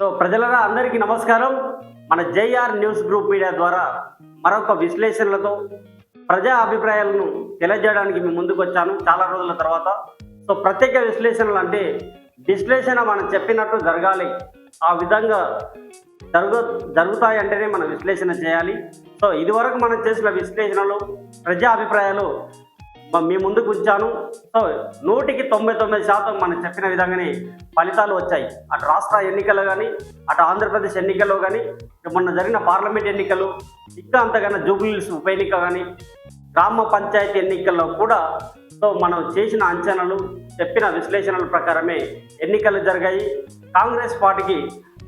So ప్రజలరా అందరికీ నమస్కారం. మన జేఆర్ న్యూస్ గ్రూప్ మీడియా ద్వారా మరొక విశ్లేషణలతో ప్రజా అభిప్రాయాలను తెలియజేయడానికి మేము ముందుకు వచ్చాను చాలా రోజుల తర్వాత. సో ప్రత్యేక విశ్లేషణలు అంటే విశ్లేషణ మనం చెప్పినట్టు జరగాలి. ఆ విధంగా జరుగు జరుగుతాయి అంటేనే మనం విశ్లేషణ చేయాలి. సో ఇదివరకు మనం చేసిన విశ్లేషణలు ప్రజా అభిప్రాయాలు మీ ముందుకు ఉంచాను సో నూటికి తొంభై తొమ్మిది శాతం మనం చెప్పిన విధంగానే ఫలితాలు వచ్చాయి. అటు రాష్ట్ర ఎన్నికలు కానీ అటు ఆంధ్రప్రదేశ్ ఎన్నికల్లో కానీ మొన్న జరిగిన పార్లమెంట్ ఎన్నికలు ఇంకా అంతకన్నా జూబ్లీస్ ఉప ఎన్నిక కానీ గ్రామ పంచాయతీ ఎన్నికల్లో కూడా సో మనం చేసిన అంచనాలు చెప్పిన విశ్లేషణల ప్రకారమే ఎన్నికలు జరిగాయి. కాంగ్రెస్ పార్టీకి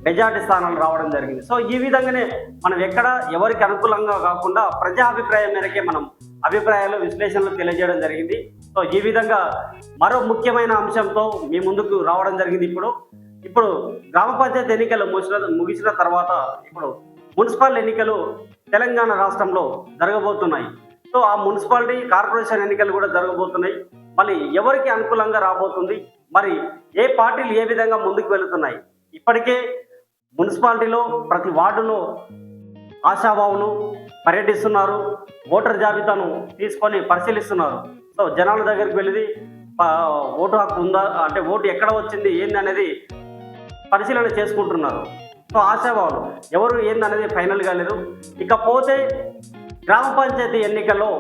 మెజార్టీ స్థానాలు రావడం జరిగింది. సో ఈ విధంగానే మనం ఎక్కడ ఎవరికి అనుకూలంగా కాకుండా ప్రజాభిప్రాయం మేరకే మనం అభిప్రాయాలు విశ్లేషణలు తెలియజేయడం జరిగింది. సో ఈ విధంగా మరో ముఖ్యమైన అంశంతో మీ ముందుకు రావడం జరిగింది ఇప్పుడు. ఇప్పుడు గ్రామ పంచాయతీ ఎన్నికలు ముగిసిన ముగిసిన తర్వాత ఇప్పుడు మున్సిపల్ ఎన్నికలు తెలంగాణ రాష్ట్రంలో జరగబోతున్నాయి. సో ఆ మున్సిపాలిటీ కార్పొరేషన్ ఎన్నికలు కూడా జరగబోతున్నాయి. మళ్ళీ ఎవరికి అనుకూలంగా రాబోతుంది? మరి ఏ పార్టీలు ఏ విధంగా ముందుకు వెళుతున్నాయి? ఇప్పటికే మున్సిపాలిటీలో ప్రతి వార్డులో ఆశాభావులు పర్యటిస్తున్నారు. ఓటర్ జాబితాను తీసుకొని పరిశీలిస్తున్నారు. సో జనాల దగ్గరికి వెళ్ళి ఓటు హక్కు ఉందా? అంటే ఓటు ఎక్కడ వచ్చింది? ఏంది అనేది పరిశీలన చేసుకుంటున్నారు. సో ఆశావాలు ఎవరు ఏందనేది ఫైనల్ కాలేదు ఇకపోతే గ్రామ పంచాయతీ ఎన్నికల్లో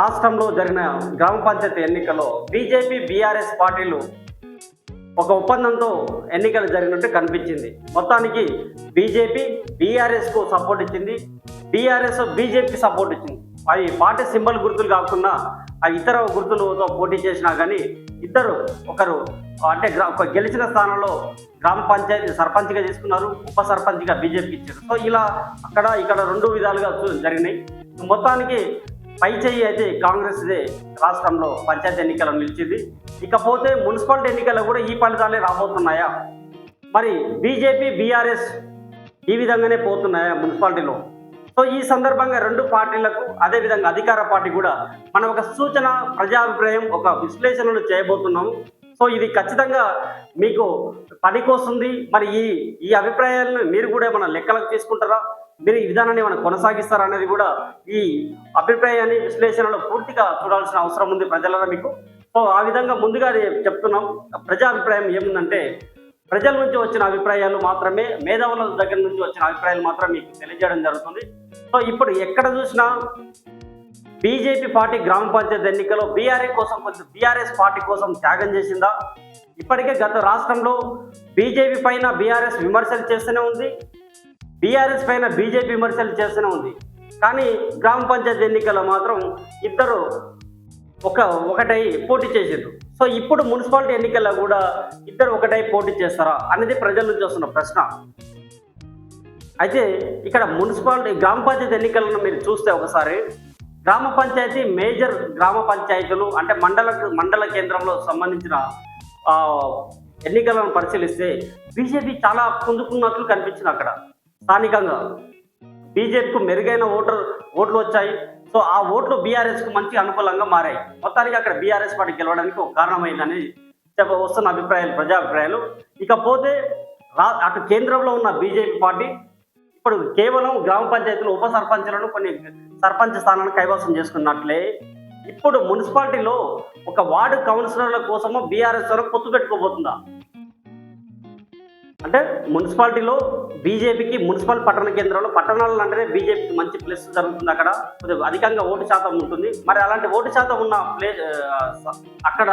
రాష్ట్రంలో జరిగిన గ్రామ పంచాయతీ ఎన్నికల్లో బీజేపీ బీఆర్ఎస్ పార్టీలు ఒక ఒప్పందంతో ఎన్నికలు జరిగినట్టు కనిపించింది. మొత్తానికి బీజేపీ బీఆర్ఎస్కు సపోర్ట్ ఇచ్చింది. బీఆర్ఎస్ బీజేపీకి సపోర్ట్ ఇచ్చింది. అవి పార్టీ సింబల్ గుర్తులు కాకుండా ఆ ఇతర గుర్తులతో పోటీ చేసినా కానీ ఇద్దరు ఒకరు అంటే గ్రా- ఒక గెలిచిన స్థానంలో గ్రామ పంచాయతీ సర్పంచ్గా తీసుకున్నారు ఉప సర్పంచ్గా బీజేపీకి ఇచ్చారు. సో ఇలా అక్కడ ఇక్కడ రెండు విధాలుగా జరిగినాయి. మొత్తానికి పై చేయి అయితే కాంగ్రెస్దే రాష్ట్రంలో పంచాయతీ ఎన్నికలు నిలిచింది. ఇకపోతే మున్సిపాలిటీ ఎన్నికల్లో కూడా ఈ ఫలితాలే రాబోతున్నాయా? మరి బీజేపీ బీఆర్ఎస్ ఈ విధంగానే పోతున్నాయా మున్సిపాలిటీలో? సో ఈ సందర్భంగా రెండు పార్టీలకు అదేవిధంగా అధికార పార్టీ కూడా మనం ఒక సూచన ప్రజాభిప్రాయం ఒక విశ్లేషణలు చేయబోతున్నాము. సో ఇది ఖచ్చితంగా మీకు పనికొస్తుంది. మరి ఈ ఈ అభిప్రాయాలను మీరు కూడా ఏమైనా లెక్కలకు తీసుకుంటారా? మీరు ఈ విధానాన్ని మనం కొనసాగిస్తారు అనేది కూడా ఈ అభిప్రాయాన్ని విశ్లేషణలో పూర్తిగా చూడాల్సిన అవసరం ఉంది ప్రజలలో మీకు. సో ఆ విధంగా ముందుగా చెప్తున్నాం ప్రజా అభిప్రాయం ఏముందంటే ప్రజల నుంచి వచ్చిన అభిప్రాయాలు మాత్రమే మేధావుల దగ్గర నుంచి వచ్చిన అభిప్రాయాలు మాత్రం మీకు తెలియజేయడం జరుగుతుంది. సో ఇప్పుడు ఎక్కడ చూసినా బీజేపీ పార్టీ గ్రామ పంచాయతీ ఎన్నికలో బీఆర్ఏ కోసం కొంచెం బీఆర్ఎస్ పార్టీ కోసం త్యాగం చేసిందా? ఇప్పటికే గత రాష్ట్రంలో బీజేపీ పైన బీఆర్ఎస్ విమర్శలు చేస్తూనే ఉంది. బీఆర్ఎస్ పైన బీజేపీ విమర్శలు చేస్తూనే ఉంది. కానీ గ్రామ పంచాయతీ ఎన్నికల్లో మాత్రం ఇద్దరు ఒక ఒకటై పోటీ చేసారు సో ఇప్పుడు మున్సిపాలిటీ ఎన్నికల్లో కూడా ఇద్దరు ఒకటై పోటీ చేస్తారా అనేది ప్రజల నుంచి వస్తున్న ప్రశ్న. అయితే ఇక్కడ మున్సిపాలిటీ గ్రామ పంచాయతీ ఎన్నికలను మీరు చూస్తే ఒకసారి గ్రామ పంచాయతీ మేజర్ గ్రామ పంచాయతీలు అంటే మండల మండల కేంద్రంలో సంబంధించిన ఎన్నికలను పరిశీలిస్తే బీజేపీ చాలా పుంజుకున్నట్లు కనిపించింది అక్కడ. స్థానికంగా బీజేపీకు మెరుగైన ఓటర్ ఓట్లు వచ్చాయి. సో ఆ ఓట్లు బీఆర్ఎస్కు మంచి అనుకూలంగా మారాయి. మొత్తానికి అక్కడ బీఆర్ఎస్ పార్టీ గెలవడానికి ఒక కారణమైందని చెప్ప వస్తున్న అభిప్రాయాలు ప్రజాభిప్రాయాలు. ఇకపోతే రా అటు కేంద్రంలో ఉన్న బీజేపీ పార్టీ ఇప్పుడు కేవలం గ్రామ పంచాయతీలు ఉప సర్పంచులను కొన్ని సర్పంచ్ స్థానాలను కైవసం చేసుకున్నట్లే ఇప్పుడు మున్సిపాలిటీలో ఒక వార్డు కౌన్సిలర్ల కోసము బీఆర్ఎస్ వరకు పొత్తు పెట్టుకోబోతుందా? అంటే మున్సిపాలిటీలో బీజేపీకి మున్సిపల్ పట్టణ కేంద్రంలో పట్టణాలు అంటేనే బీజేపీకి మంచి ప్లేస్ జరుగుతుంది అక్కడ. కొద్దిగా అధికంగా ఓటు శాతం ఉంటుంది. మరి అలాంటి ఓటు శాతం ఉన్న ప్లే అక్కడ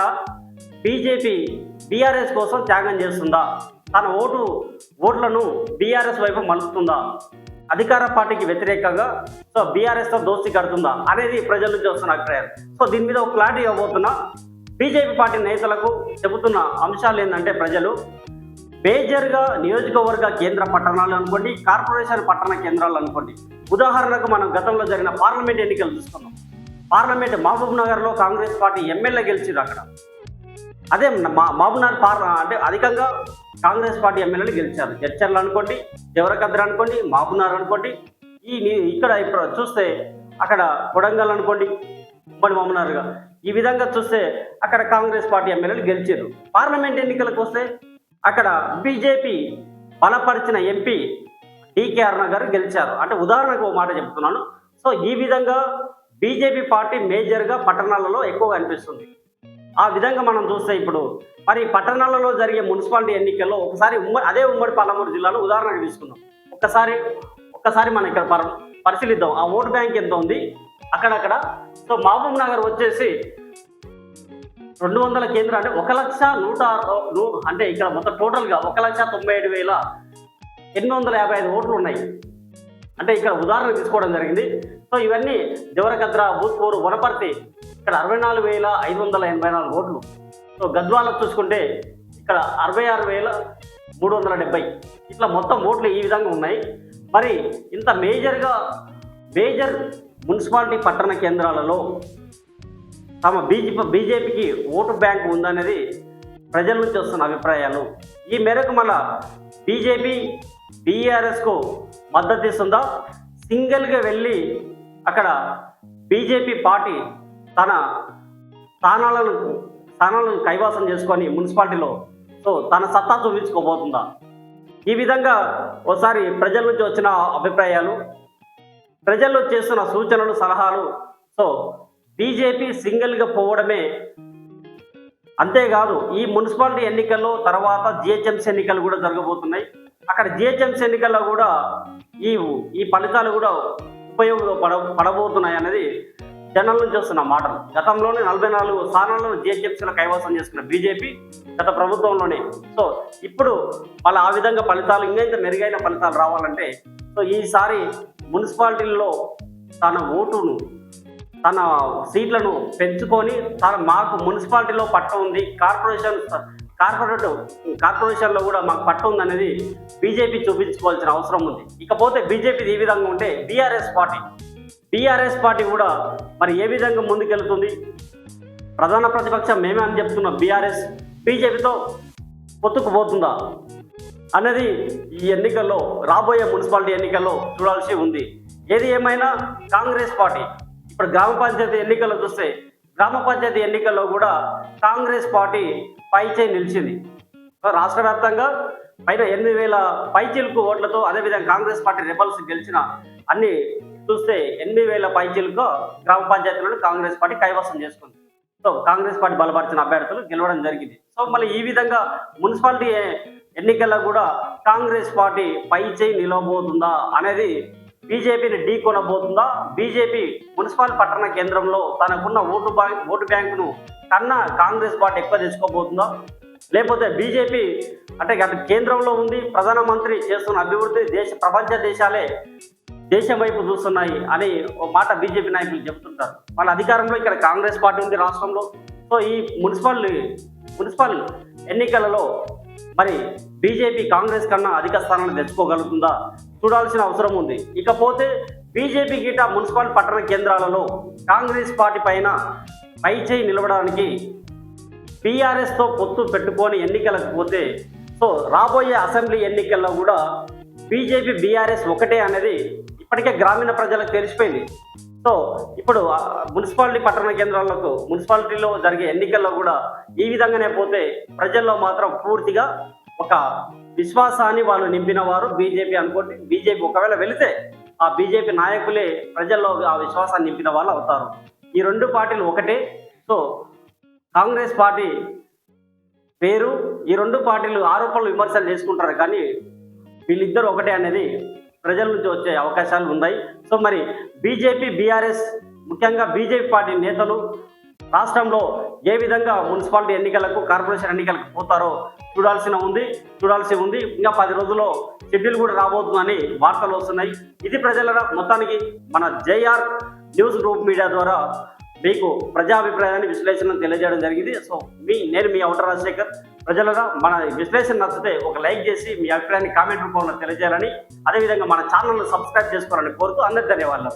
బీజేపీ బీఆర్ఎస్ కోసం త్యాగం చేస్తుందా? తన ఓటు ఓట్లను బీఆర్ఎస్ వైపు మలుపుతుందా? అధికార పార్టీకి వ్యతిరేకంగా సో బీఆర్ఎస్తో దోస్తి కడుతుందా? అనేది ప్రజల నుంచి వస్తున్న అభిప్రాయం. సో దీని మీద ఒక క్లారిటీ ఇవ్వబోతున్నా. బీజేపీ పార్టీ నేతలకు చెబుతున్న అంశాలు ఏంటంటే ప్రజలు మేజర్గా నియోజకవర్గ కేంద్ర పట్టణాలు అనుకోండి కార్పొరేషన్ పట్టణ కేంద్రాలు అనుకోండి. ఉదాహరణకు మనం గతంలో జరిగిన పార్లమెంట్ ఎన్నికలు చూస్తున్నాం. పార్లమెంట్ మహబూబ్ నగర్లో కాంగ్రెస్ పార్టీ ఎమ్మెల్యే గెలిచింది అక్కడ. అదే మా మహబూబ్ నగర్ పార్ అంటే అధికంగా కాంగ్రెస్ పార్టీ ఎమ్మెల్యేలు గెలిచారు. జడ్చర్లు అనుకోండి దేవరకద్ర అనుకోండి మహబూబ్ నగర్ అనుకోండి ఈ ఇక్కడ ఇప్పుడు చూస్తే అక్కడ కొడంగల్ అనుకోండి ఉమ్మడి మహబూబ్నగర్గా ఈ విధంగా చూస్తే అక్కడ కాంగ్రెస్ పార్టీ ఎమ్మెల్యేలు గెలిచారు పార్లమెంట్ ఎన్నికలకు వస్తే అక్కడ బీజేపీ బలపరిచిన ఎంపీ డికే అరుణ గారు గెలిచారు. అంటే ఉదాహరణకు ఒక మాట చెప్తున్నాను. సో ఈ విధంగా బీజేపీ పార్టీ మేజర్గా పట్టణాలలో ఎక్కువగా అనిపిస్తుంది. ఆ విధంగా మనం చూస్తే ఇప్పుడు మరి పట్టణాలలో జరిగే మున్సిపాలిటీ ఎన్నికల్లో ఒకసారి ఉమ్మడి అదే ఉమ్మడి పాలమూరు జిల్లాలో ఉదాహరణకు తీసుకుందాం. ఒక్కసారి ఒక్కసారి మనం ఇక్కడ పర పరిశీలిద్దాం. ఆ ఓటు బ్యాంక్ ఎంత ఉంది? అక్కడక్కడ. సో మహబూబ్ నగర్ వచ్చేసి రెండు వందల కేంద్రం అంటే ఒక లక్ష నూట ఆరు అంటే ఇక్కడ మొత్తం టోటల్గా ఒక లక్ష తొంభై ఏడు వేల ఎనిమిది వందల యాభై ఐదు ఓట్లు ఉన్నాయి. అంటే ఇక్కడ ఉదాహరణ తీసుకోవడం జరిగింది. సో ఇవన్నీ దేవరకద్ర భూత్పూర్ వనపర్తి ఇక్కడ అరవై నాలుగు వేల ఐదు వందల ఎనభై నాలుగు ఓట్లు. సో గద్వాల చూసుకుంటే ఇక్కడ అరవై ఆరు వేల మూడు వందల డెబ్బై. ఇట్లా మొత్తం ఓట్లు ఈ విధంగా ఉన్నాయి. మరి ఇంత మేజర్గా మేజర్ మున్సిపాలిటీ పట్టణ కేంద్రాలలో తమ బీజేపీ బీజేపీకి ఓటు బ్యాంక్ ఉందనేది ప్రజల నుంచి వస్తున్న అభిప్రాయాలు. ఈ మేరకు మన బీజేపీ బీఆర్ఎస్కు మద్దతు ఇస్తుందా? సింగిల్గా వెళ్ళి అక్కడ బీజేపీ పార్టీ తన స్థానాలను స్థానాలను కైవాసం చేసుకొని మున్సిపాలిటీలో సో తన సత్తా చూపించుకోబోతుందా? ఈ విధంగా ఒకసారి ప్రజల నుంచి వచ్చిన అభిప్రాయాలు ప్రజల్లో చేస్తున్న సూచనలు సలహాలు సో బీజేపీ సింగిల్గా పోవడమే అంతేకాదు ఈ మున్సిపాలిటీ ఎన్నికల్లో తర్వాత జిహెచ్ఎంసీ ఎన్నికలు కూడా జరగబోతున్నాయి. అక్కడ జిహెచ్ఎంసీ ఎన్నికల్లో కూడా ఈ ఈ ఫలితాలు కూడా ఉపయోగపడ పడబోతున్నాయి అనేది జనాల నుంచి వస్తున్న మాటలు. గతంలోనే నలభై నాలుగు స్థానాలను జిహెచ్ఎంసీలో కైవసం చేసుకున్న బీజేపీ గత ప్రభుత్వంలోనే. సో ఇప్పుడు వాళ్ళ ఆ విధంగా ఫలితాలు ఇంకైతే మెరుగైన ఫలితాలు రావాలంటే సో ఈసారి మున్సిపాలిటీల్లో తన ఓటును తన సీట్లను పెంచుకొని తన మాకు మున్సిపాలిటీలో పట్ట ఉంది. కార్పొరేషన్ కార్పొరేట్ కార్పొరేషన్లో కూడా మాకు పట్ట ఉంది అనేది బీజేపీ చూపించుకోవాల్సిన అవసరం ఉంది. ఇకపోతే బీజేపీ ఈ విధంగా ఉంటే బీఆర్ఎస్ పార్టీ బీఆర్ఎస్ పార్టీ కూడా మరి ఏ విధంగా ముందుకెళ్తుంది? ప్రధాన ప్రతిపక్షం మేమే అని చెప్తున్న బీఆర్ఎస్ బీజేపీతో పొత్తుకుపోతుందా? అనేది ఈ ఎన్నికల్లో రాబోయే మున్సిపాలిటీ ఎన్నికల్లో చూడాల్సి ఉంది. ఏది ఏమైనా కాంగ్రెస్ పార్టీ ఇప్పుడు గ్రామ పంచాయతీ ఎన్నికలు చూస్తే గ్రామ పంచాయతీ ఎన్నికల్లో కూడా కాంగ్రెస్ పార్టీ పైచే నిలిచింది. రాష్ట్ర వ్యాప్తంగా పైన ఎనిమిది వేల పైచిలుకు ఓట్లతో అదేవిధంగా కాంగ్రెస్ పార్టీ రెబల్స్ గెలిచిన అన్ని చూస్తే ఎనిమిది వేల పైచిలుకు గ్రామ పంచాయతీలను కాంగ్రెస్ పార్టీ కైవసం చేసుకుంది. సో కాంగ్రెస్ పార్టీ బలపరిచిన అభ్యర్థులు గెలవడం జరిగింది. సో మళ్ళీ ఈ విధంగా మున్సిపాలిటీ ఎన్నికల్లో కూడా కాంగ్రెస్ పార్టీ పై చేయి నిలవబోతుందా అనేది బీజేపీని ఢీ కొనబోతుందా? బీజేపీ మున్సిపల్ పట్టణ కేంద్రంలో తనకున్న ఓటు బ్యాంక్ ఓటు బ్యాంకును కన్నా కాంగ్రెస్ పార్టీ ఎక్కువ తెచ్చుకోబోతుందా? లేకపోతే బీజేపీ అంటే అటు కేంద్రంలో ఉంది ప్రధానమంత్రి చేస్తున్న అభివృద్ధి దేశ ప్రపంచ దేశాలే దేశం వైపు చూస్తున్నాయి అని ఓ మాట బీజేపీ నాయకులు చెప్తుంటారు వాళ్ళ అధికారంలో ఇక్కడ కాంగ్రెస్ పార్టీ ఉంది రాష్ట్రంలో. సో ఈ మున్సిపల్ మున్సిపల్ ఎన్నికలలో మరి బీజేపీ కాంగ్రెస్ కన్నా అధిక స్థానాన్ని తెచ్చుకోగలుగుతుందా? చూడాల్సిన అవసరం ఉంది. ఇకపోతే బీజేపీ గీట మున్సిపల్ పట్టణ కేంద్రాలలో కాంగ్రెస్ పార్టీ పైన పై చేయి నిలవడానికి బీఆర్ఎస్తో పొత్తు పెట్టుకొని ఎన్నికలకు పోతే సో రాబోయే అసెంబ్లీ ఎన్నికల్లో కూడా బీజేపీ బీఆర్ఎస్ ఒకటే అనేది ఇప్పటికే గ్రామీణ ప్రజలకు తెలిసిపోయింది. సో ఇప్పుడు మున్సిపాలిటీ పట్టణ కేంద్రాలకు మున్సిపాలిటీలో జరిగే ఎన్నికల్లో కూడా ఈ విధంగానే పోతే ప్రజల్లో మాత్రం పూర్తిగా ఒక విశ్వాసాన్ని వాళ్ళు నింపిన వారు బీజేపీ అనుకోండి. బీజేపీ ఒకవేళ వెళితే ఆ బీజేపీ నాయకులే ప్రజల్లో ఆ విశ్వాసాన్ని నింపిన వాళ్ళు అవుతారు. ఈ రెండు పార్టీలు ఒకటే. సో కాంగ్రెస్ పార్టీ పేరు ఈ రెండు పార్టీలు ఆరోపణలు విమర్శలు చేసుకుంటారు. కానీ వీళ్ళిద్దరు ఒకటే అనేది ప్రజల నుంచి వచ్చే అవకాశాలు ఉన్నాయి. సో మరి బీజేపీ బీఆర్ఎస్ ముఖ్యంగా బీజేపీ పార్టీ నేతలు రాష్ట్రంలో ఏ విధంగా మున్సిపాలిటీ ఎన్నికలకు కార్పొరేషన్ ఎన్నికలకు పోతారో చూడాల్సిన ఉంది చూడాల్సి ఉంది. ఇంకా పది రోజుల్లో షెడ్యూల్ కూడా రాబోతుందని వార్తలు వస్తున్నాయి. ఇది ప్రజల మొత్తానికి మన జేఆర్ న్యూస్ గ్రూప్ మీడియా ద్వారా మీకు ప్రజాభిప్రాయాన్ని విశ్లేషణ తెలియజేయడం జరిగింది. సో మీ నేను మీ అవుటర్ రాజశేఖర్. ప్రజలరా మన విశ్లేషణ నచ్చితే ఒక లైక్ చేసి మీ అభిప్రాయాన్ని కామెంట్ రూపంలో తెలియజేయాలని అదేవిధంగా మన ఛానల్ను సబ్స్క్రైబ్ చేసుకోవాలని కోరుతూ అందరి ధన్యవాదాలు.